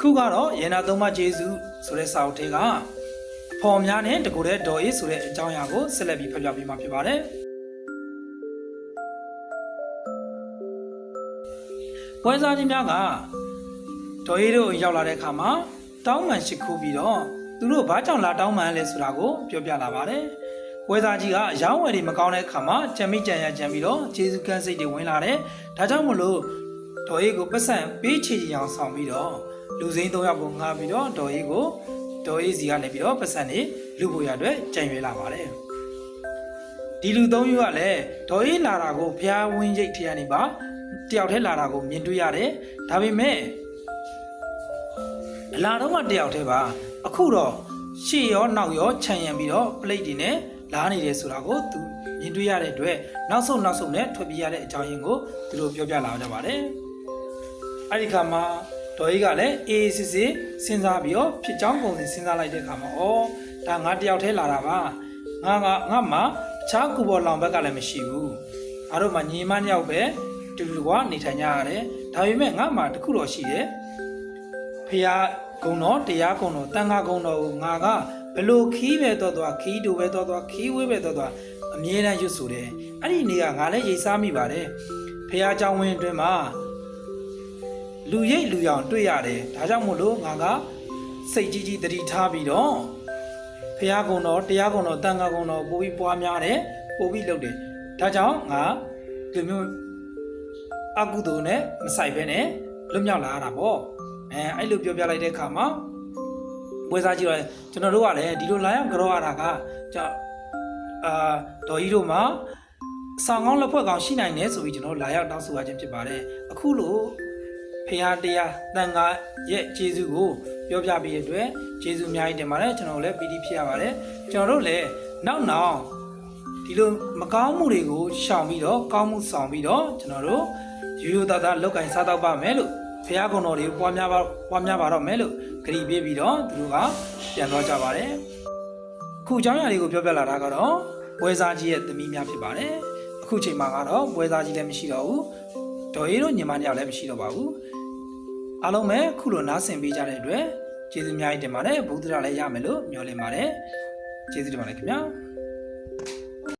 အခုကတော့ရေနာသုံးပါးဂျေစုဆိုတဲ့စာအုပ်ထဲကဖော်များနဲ့တကူတဲ့ဒေါ်အေးဆိုတဲ့အကြောင်းအရာကိုဆက်လက်ပြီးဖတ်ပြပေးမှာဖြစ်ပါတယ်ပွဲစားကြီးများကဒေါ်အေးတို့ရောက်လာတဲ့အခါမှာတောင်းပန်ရှိခိုးပြီးတော့သူတို့ဘာကြောင့်လာတောင်းပန်လဲဆိုတာကိုပြောပြလာပါတယ်ပွဲစားကြီးကအယောင်းဝယ်တွေမကောင်းတဲ့အခါမှာကြံမိကြံရကြံပြီးတော့ဂျေစုကန်းစိတ်တွေဝင်လာတယ်ဒါကြောင့်မလို့ဒေါ်အေးကိုပတ်စံပေးချေချင်အောင်ဆောင်ပြီးတော့ လူစိမ်း၃ယောက်ကိုငှားပြီးတော့ဒေါ်အေးကိုဒေါ်အေးစီကနေပြီးတော့ပတ်စံနေလူဖို့ရအတွက်ကြံရွေးလာပါတယ်ဒီလူ၃ယောက်ကလည်းဒေါ်အေးလာတာကိုဖျားဝင်းရိတ်ထရနေပါတယောက်တည်းလာတာကိုမြင်တွေ့ရတယ်ဒါပေမဲ့အလာတော့မှတယောက်တည်းပါအခုတော့ရှေ့ရောနောက်ရောခြံရံပြီးတော့ပလိတ်တွေနဲ့လာနေတယ်ဆိုတာကိုသူမြင်တွေ့ရတဲ့အတွက်နောက်ဆုံးနောက်ဆုံးနဲ့ထွက်ပြေးရတဲ့အကြောင်းရင်းကိုသူတို့ပြောပြလာကြပါတယ်အဲ့ဒီခါမှာ ဒေါ်ကြီးကလည်းအေးအေးစစ်စစ်စဉ်းစားပြီးတော့ဖြစ်ချောင်းပုံစံစဉ်းစားလိုက်တဲ့ခါမှာဩဒါငါတယောက်တည်းလာတာပါငါကငါမှအခြားကူပေါ်လောင်ဘက်ကလည်းမရှိဘူးငါတို့မှညီမနှစ်ယောက်ပဲတူတူကနေထိုင်ကြရတယ်ဒါပေမဲ့ငါမှတခုတော့ရှိတယ်ဖះဂုံတော်တရားဂုံတော်တန်ခါဂုံတော်ကိုငါကဘလို့ခီးပဲတော့တော့ခီးတူပဲတော့တော့ခီးဝေးပဲတော့တော့အမြဲတမ်းရွတ်ဆိုတယ်အဲ့ဒီနေ့ကငါလည်းရိတ်စားမိပါတယ်ဖះเจ้าဝင်းအတွင်းမှာ လူရိတ်လူရောင်တွေ့ရတယ်ဒါကြောင့်မို့လို့ငါကစိတ်ကြီးကြီးတတိထားပြီးတော့ဖះကုံတော်တရားကုံတော်တန်ခါကုံတော်ပို့ပြီးပွားများတယ်ပို့ပြီးလုပ်တယ်ဒါကြောင့်ငါဒီမျိုးအကုသိုလ်နဲ့မဆိုင်ဘဲနဲ့လွတ်မြောက်လာရတာပေါ့အဲအဲ့လိုပြောပြလိုက်တဲ့အခါမှာဝေစားကြည့်တော့ကျွန်တော်တို့ကလည်းဒီလိုလာရောက်ကြောရတာကကြောင့်အာဒေါ်ကြီးတို့မှာဆောင်ကောင်းလက်ဖွဲ့ကောင်းရှိနိုင်တယ်ဆိုပြီးကျွန်တော်တို့လာရောက်တောင်းဆိုရခြင်းဖြစ်ပါတယ်အခုလို့ ဖရာတရားတန်ခါရဲ့ဂျေဇုကိုပြောပြပေးတဲ့အတွက်ဂျေဇုအများကြီးတင်ပါတယ်ကျွန်တော်တို့လည်းပီတိဖြစ်ရပါတယ်ကျွန်တော်တို့လည်းနောက်နောက်ဒီလိုမကောင်းမှုတွေကိုရှောင်ပြီးတော့ကောင်းမှုဆောင်ပြီးတော့ကျွန်တော်တို့ရိုးရိုးသားသားလောက်ကင်စားတော့ပါမယ်လို့ဖရာကုံတော်တွေကိုပွားများပါပွားများပါတော့မယ်လို့ကြည်ပေးပြီးတော့သူတို့ကပြန်တော့ကြပါတယ်အခုအကြောင်းအရာလေးကိုပြောပြလာတာကတော့ပွဲစားကြီးရဲ့သမီးများဖြစ်ပါတယ်အခုချိန်မှာကတော့ပွဲစားကြီးလည်းမရှိတော့ဘူး ဒေါ်ရီတို့ညီမနှစ်ယောက်လည်းမရှိတော့ပါဘူးအားလုံးပဲခုလိုနားဆင်ပေးကြတဲ့အတွက်ကျေးဇူးအများကြီးတင်ပါတယ်ဘုဒ္ဓရာလည်းရမယ်လို့မျှော်လင့်ပါတယ်ကျေးဇူးတင်ပါတယ်ခင်ဗျာ